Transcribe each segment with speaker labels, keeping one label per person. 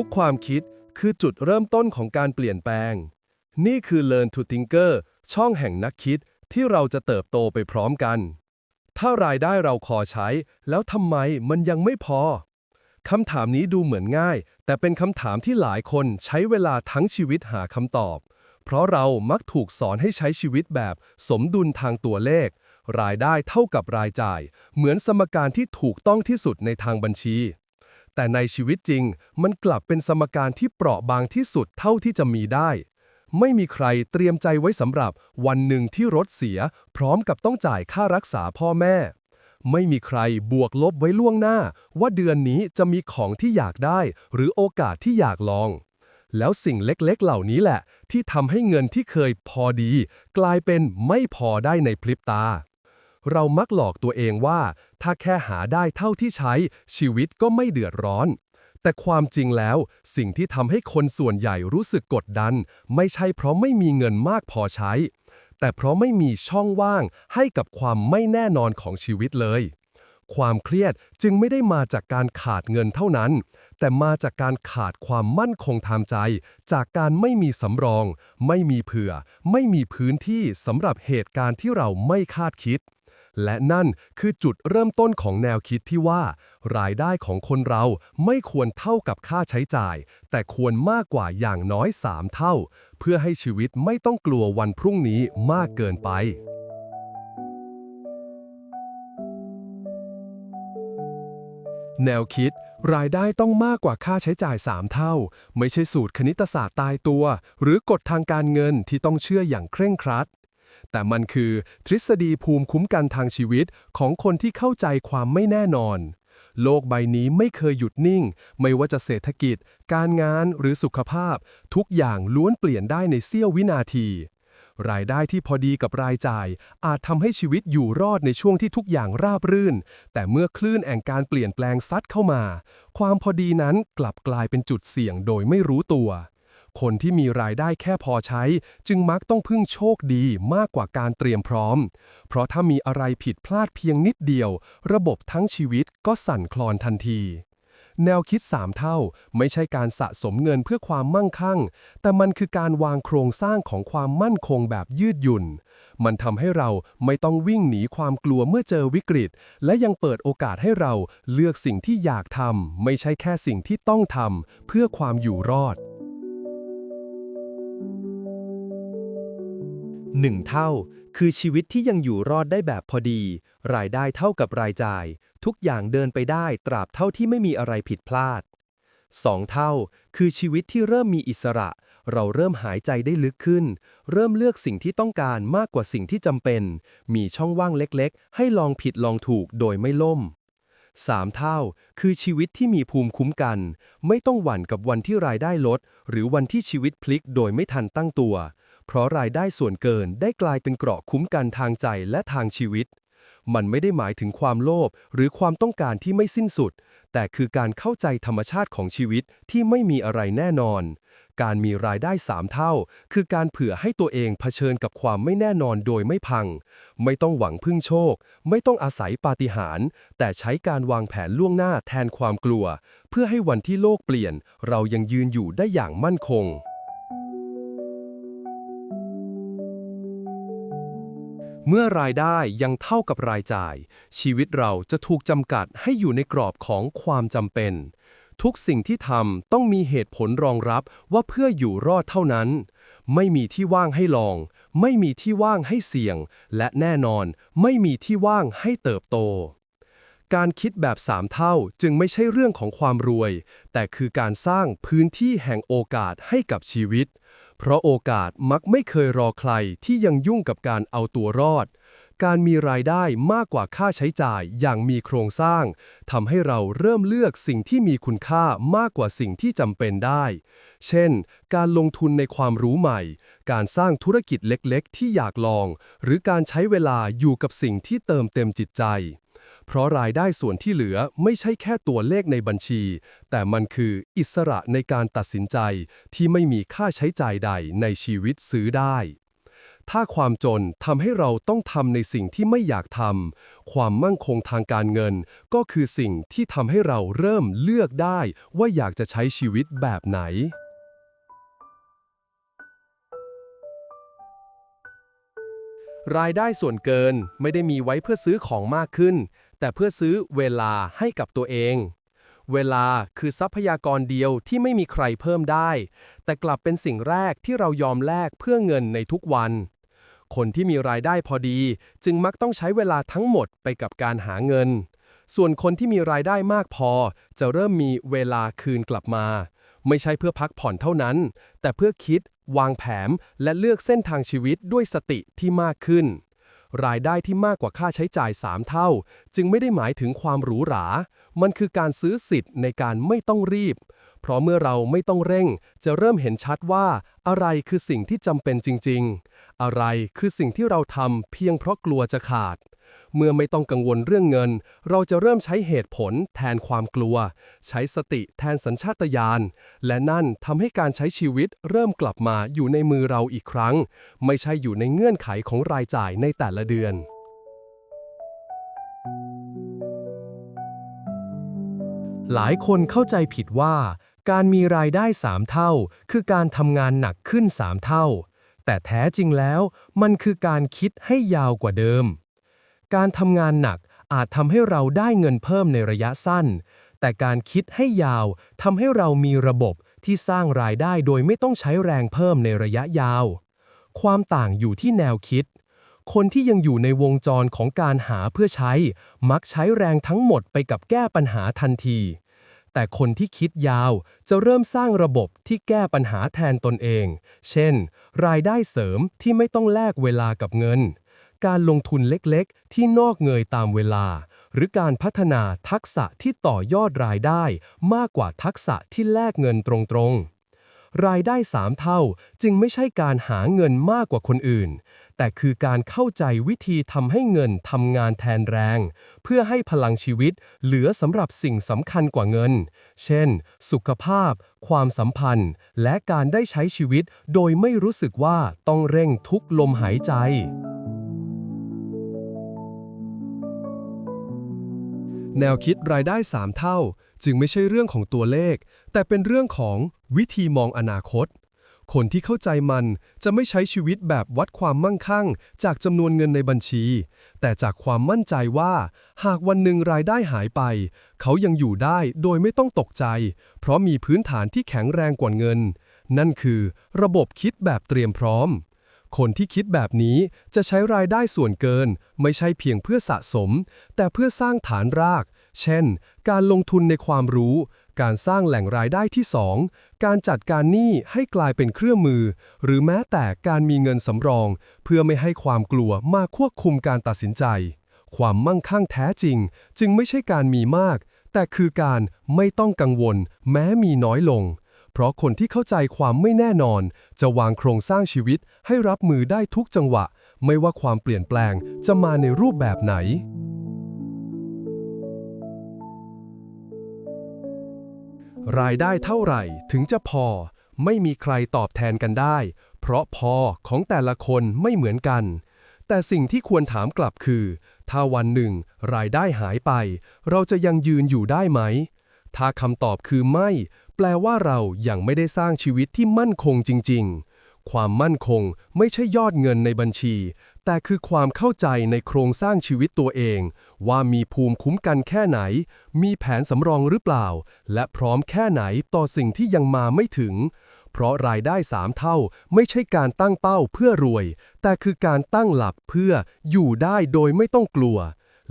Speaker 1: ทุกความคิดคือจุดเริ่มต้นของการเปลี่ยนแปลง นี่คือ Learn to Tinker ช่องแห่งนักคิดที่เราจะเติบโตไปพร้อมกัน ถ้ารายได้เราพอใช้ แล้วทำไมมันยังไม่พอคำถามนี้ดูเหมือนง่าย แต่เป็นคำถามที่หลายคนใช้เวลาทั้งชีวิตหาคำตอบ เพราะเรามักถูกสอนให้ใช้ชีวิตแบบสมดุลทางตัวเลข รายได้เท่ากับรายจ่าย เหมือนสมการที่ถูกต้องที่สุดในทางบัญชี แต่ในชีวิตจริง มันกลับเป็นสมการที่เปราะบางที่สุดเท่าที่จะมีได้ ไม่มีใครเตรียมใจไว้สำหรับวันหนึ่งที่รถเสีย พร้อมกับต้องจ่ายค่ารักษาพ่อแม่ ไม่มีใครบวกลบไว้ล่วงหน้า ว่าเดือนนี้จะมีของที่อยากได้ หรือโอกาสที่อยากลอง แล้วสิ่งเล็กๆ เหล่านี้แหละ ที่ทำให้เงินที่เคยพอดี กลายเป็นไม่พอได้ในพริบตา เรามักหลอกตัวเองว่า ถ้าแค่หาได้เท่าที่ใช้ ชีวิตก็ไม่เดือดร้อน แต่ความจริงแล้ว สิ่งที่ทำให้คนส่วนใหญ่รู้สึกกดดัน ไม่ใช่เพราะไม่มีเงินมากพอใช้ แต่เพราะไม่มีช่องว่างให้กับความไม่แน่นอนของชีวิตเลย ความเครียดจึงไม่ได้มาจากการขาดเงินเท่านั้น แต่มาจากการขาดความมั่นคงทางใจ จากการไม่มีสำรอง ไม่มีเผื่อ ไม่มีพื้นที่สำหรับเหตุการณ์ที่เราไม่คาดคิด และนั่นคือจุดเริ่มต้นของแนวคิดที่ว่า รายได้ของคนเราไม่ควรเท่ากับค่าใช้จ่าย แต่ควรมากกว่าอย่างน้อย 3 เท่า เพื่อให้ชีวิตไม่ต้องกลัววันพรุ่งนี้มากเกินไปแนวคิด รายได้ต้องมากกว่าค่าใช้จ่าย 3 เท่า ไม่ใช่สูตรคณิตศาสตร์ตายตัว หรือกฎทางการเงินที่ต้องเชื่ออย่างเคร่งครัด แต่มันคือทฤษฎีภูมิคุ้มกันทางชีวิตของคนที่เข้าใจความไม่แน่นอน โลกใบนี้ไม่เคยหยุดนิ่ง ไม่ว่าจะเศรษฐกิจ การงานหรือสุขภาพ ทุกอย่างล้วนเปลี่ยนได้ในเสี้ยววินาที รายได้ที่พอดีกับรายจ่าย อาจทำให้ชีวิตอยู่รอดในช่วงที่ทุกอย่างราบรื่น แต่เมื่อคลื่นแห่งการเปลี่ยนแปลงซัดเข้ามา ความพอดีนั้นกลับกลายเป็นจุดเสี่ยงโดยไม่รู้ตัว คนที่มีรายได้แค่พอใช้ จึงมักต้องพึ่งโชคดีมากกว่าการเตรียมพร้อม เพราะถ้ามีอะไรผิดพลาดเพียงนิดเดียว ระบบทั้งชีวิตก็สั่นคลอนทันที แนวคิด 3 เท่าไม่ใช่การสะสมเงินเพื่อความมั่งคั่ง แต่มันคือการวางโครงสร้างของความมั่นคงแบบยืดหยุ่น มันทำให้เราไม่ต้องวิ่งหนีความกลัวเมื่อเจอวิกฤต และยังเปิดโอกาสให้เราเลือกสิ่งที่อยากทำไม่ใช่แค่สิ่งที่ต้องทำเพื่อความอยู่รอด
Speaker 2: 1 เท่า คือชีวิตที่ยังอยู่รอดได้แบบพอดี รายได้เท่ากับรายจ่าย ทุกอย่างเดินไปได้ตราบเท่าที่ไม่มีอะไรผิดพลาด 2 เท่า คือชีวิตที่เริ่มมีอิสระ เราเริ่มหายใจได้ลึกขึ้น เริ่มเลือกสิ่งที่ต้องการมากกว่าสิ่งที่จำเป็น มีช่องว่างเล็กๆ ให้ลองผิดลองถูกโดยไม่ล่ม3เท่า คือชีวิตที่มีภูมิคุ้มกัน ไม่ต้องหวั่นกับวันที่รายได้ลด หรือวันที่ชีวิตพลิกโดยไม่ทันตั้งตัว เพราะรายได้ส่วนเกินได้กลายเป็นเกราะคุ้มกันทางใจและทางชีวิต มันไม่ได้หมายถึงความโลภหรือความต้องการที่ไม่สิ้นสุด แต่คือการเข้าใจธรรมชาติของชีวิตที่ไม่มีอะไรแน่นอน การมีรายได้3เท่า คือการเผื่อให้ตัวเองเผชิญกับความไม่แน่นอนโดยไม่พัง ไม่ต้องหวังพึ่งโชค ไม่ต้องอาศัยปาฏิหาริย์แต่ใช้การวางแผนล่วงหน้าแทนความกลัว เพื่อให้วันที่โลกเปลี่ยน เรายังยืนอยู่ได้อย่างมั่นคง เมื่อรายได้ยังเท่ากับรายจ่าย ชีวิตเราจะถูกจำกัดให้อยู่ในกรอบของความจำเป็น ทุกสิ่งที่ทำต้องมีเหตุผลรองรับว่าเพื่ออยู่รอดเท่านั้น ไม่มีที่ว่างให้ลอง ไม่มีที่ว่างให้เสี่ยง และแน่นอน ไม่มีที่ว่างให้เติบโต การคิดแบบสามเท่าจึงไม่ใช่เรื่องของความรวย แต่คือการสร้างพื้นที่แห่งโอกาสให้กับชีวิต เพราะโอกาสมักไม่เคยรอใครที่ยังยุ่งกับการเอาตัวรอด การมีรายได้มากกว่าค่าใช้จ่ายอย่างมีโครงสร้างทำให้เราเริ่มเลือกสิ่งที่มีคุณค่ามากกว่าสิ่งที่จำเป็นได้ เช่น การลงทุนในความรู้ใหม่ การสร้างธุรกิจเล็กๆ ที่อยากลอง หรือการใช้เวลาอยู่กับสิ่งที่เติมเต็มจิตใจ เพราะรายได้ส่วนที่เหลือไม่ใช่แค่ตัวเลขในบัญชี แต่มันคืออิสระในการตัดสินใจที่ไม่มีค่าใช้จ่ายใดในชีวิตซื้อได้
Speaker 1: ถ้าความจนทำให้เราต้องทำในสิ่งที่ไม่อยากทำความมั่งคงทางการเงิน ก็คือสิ่งที่ทำให้เราเริ่มเลือกได้ว่าอยากจะใช้ชีวิตแบบไหน รายได้ส่วนเกินไม่ได้มีไว้เพื่อซื้อของมากขึ้น แต่เพื่อซื้อเวลาให้กับตัวเอง เวลาคือทรัพยากรเดียวที่ไม่มีใครเพิ่มได้ แต่กลับเป็นสิ่งแรกที่เรายอมแลกเพื่อเงินในทุกวัน คนที่มีรายได้พอดี จึงมักต้องใช้เวลาทั้งหมดไปกับการหาเงิน ส่วนคนที่มีรายได้มากพอ จะเริ่มมีเวลาคืนกลับมา ไม่ใช่เพื่อพักผ่อนเท่านั้น แต่เพื่อคิด วางแผนและเลือกเส้นทางชีวิตด้วยสติที่มากขึ้น รายได้ที่มากกว่าค่าใช้จ่าย 3 เท่า จึงไม่ได้หมายถึงความหรูหรา มันคือการซื้อสิทธิ์ในการไม่ต้องรีบ เพราะเมื่อเราไม่ต้องเร่ง จะเริ่มเห็นชัดว่า อะไรคือสิ่งที่จำเป็นจริง ๆ อะไรคือสิ่งที่เราทำเพียงเพราะกลัวจะขาด เมื่อไม่ต้องกังวลเรื่องเงิน เราจะเริ่มใช้เหตุผลแทนความกลัว ใช้สติแทนสัญชาตญาณ และนั่นทำให้การใช้ชีวิตเริ่มกลับมาอยู่ในมือเราอีกครั้ง ไม่ใช่อยู่ในเงื่อนไขของรายจ่ายในแต่ละเดือน
Speaker 2: หลายคนเข้าใจผิดว่า การมีรายได้ 3 เท่า คือการทำงานหนักขึ้น 3 เท่า แต่แท้จริงแล้ว มันคือการคิดให้ยาวกว่าเดิม การทำงานหนักอาจทำให้เราได้เงินเพิ่มในระยะสั้น แต่การคิดให้ยาวทำให้เรามีระบบที่สร้างรายได้โดยไม่ต้องใช้แรงเพิ่มในระยะยาว ความต่างอยู่ที่แนวคิด คนที่ยังอยู่ในวงจรของการหาเพื่อใช้ มักใช้แรงทั้งหมดไปกับแก้ปัญหาทันที แต่คนที่คิดยาวจะเริ่มสร้างระบบที่แก้ปัญหาแทนตนเอง เช่น รายได้เสริมที่ไม่ต้องแลกเวลากับเงิน การลงทุนเล็กๆ ที่นอกเงยตามเวลา หรือการพัฒนาทักษะที่ต่อยอดรายได้ มากกว่าทักษะที่แลกเงินตรงๆ รายได้ 3 เท่าจึงไม่ใช่การหาเงินมากกว่าคนอื่น แต่คือการเข้าใจวิธีทำให้เงินทำงานแทนแรง เพื่อให้พลังชีวิตเหลือสำหรับสิ่งสำคัญกว่าเงิน เช่น สุขภาพ ความสัมพันธ์ และการได้ใช้ชีวิตโดยไม่รู้สึกว่าต้องเร่งทุกลมหายใจ
Speaker 1: แนวคิดรายได้ 3 เท่า จึงไม่ใช่เรื่องของตัวเลข แต่เป็นเรื่องของ วิธีมองอนาคต คนที่เข้าใจมันจะไม่ใช้ชีวิตแบบวัดความมั่งคั่ง จากจำนวนเงินในบัญชี แต่จากความมั่นใจว่า หากวันหนึ่งรายได้หายไป เขายังอยู่ได้โดยไม่ต้องตกใจ เพราะมีพื้นฐานที่แข็งแรงกว่าเงิน นั่นคือระบบคิดแบบเตรียมพร้อมคนที่คิดแบบนี้จะใช้รายได้ส่วนเกิน ไม่ใช่เพียงเพื่อสะสม แต่เพื่อสร้างฐานราก เช่น การลงทุนในความรู้ การสร้างแหล่งรายได้ที่ 2 การจัดการหนี้ให้กลายเป็นเครื่องมือ หรือแม้แต่การมีเงินสำรอง เพื่อไม่ให้ความกลัวมาควบคุมการตัดสินใจ ความมั่งคั่งแท้จริง จึงไม่ใช่การมีมาก แต่คือการไม่ต้องกังวล แม้มีน้อยลง เพราะคนที่เข้าใจความไม่แน่นอน จะวางโครงสร้างชีวิตให้รับมือได้ทุกจังหวะ ไม่ว่าความเปลี่ยนแปลงจะมาในรูปแบบไหน รายได้เท่าไหร่ถึงจะพอ ไม่มีใครตอบแทนกันได้ เพราะพอของแต่ละคนไม่เหมือนกัน แต่สิ่งที่ควรถามกลับคือ ถ้าวันหนึ่ง รายได้หายไป เราจะยังยืนอยู่ได้ไหม ถ้าคำตอบคือไม่ แปลว่าเรายัางไม่ได้สร้างชีวิตที่มั่นคงจริง ๆ ความมั่นคงไม่ใช่ยอดเงินในบัญชี แต่คือความเข้าใจในโครงสร้างชีวิตตัวเอง ว่ามีภูมิคุ้มกันแค่ไหน มีแผนสำรองหรือเปล่า และพร้อมแค่ไหนต่อสิ่งที่ยังมาไม่ถึง เพราะรายได้สามเท่าไม่ใช่การตั้งเป้าเพื่อรวย แต่คือการตั้งหลักเพื่ออยู่ได้โดยไม่ต้องกลัว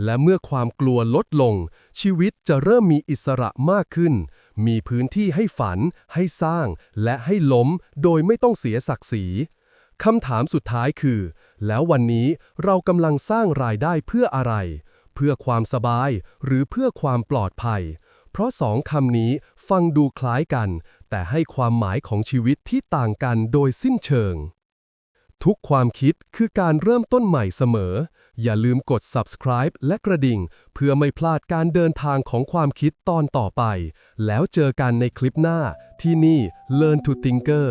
Speaker 1: และเมื่อความกลัวลดลง ชีวิตจะเริ่มมีอิสระมากขึ้น มีพื้นที่ให้ฝัน ให้สร้าง และให้ล้ม โดยไม่ต้องเสียศักดิ์ศรี คำถามสุดท้ายคือ แล้ววันนี้เรากำลังสร้างรายได้เพื่ออะไร เพื่อความสบายหรือเพื่อความปลอดภัย เพราะสองคำนี้ฟังดูคล้ายกัน แต่ให้ความหมายของชีวิตที่ต่างกันโดยสิ้นเชิง ทุกความคิดคือการเริ่มต้นใหม่เสมอ อย่าลืมกด subscribe และกระดิ่ง เพื่อไม่พลาดการเดินทางของความคิดตอนต่อไป แล้วเจอกันในคลิปหน้าที่นี่ Learn to Thinker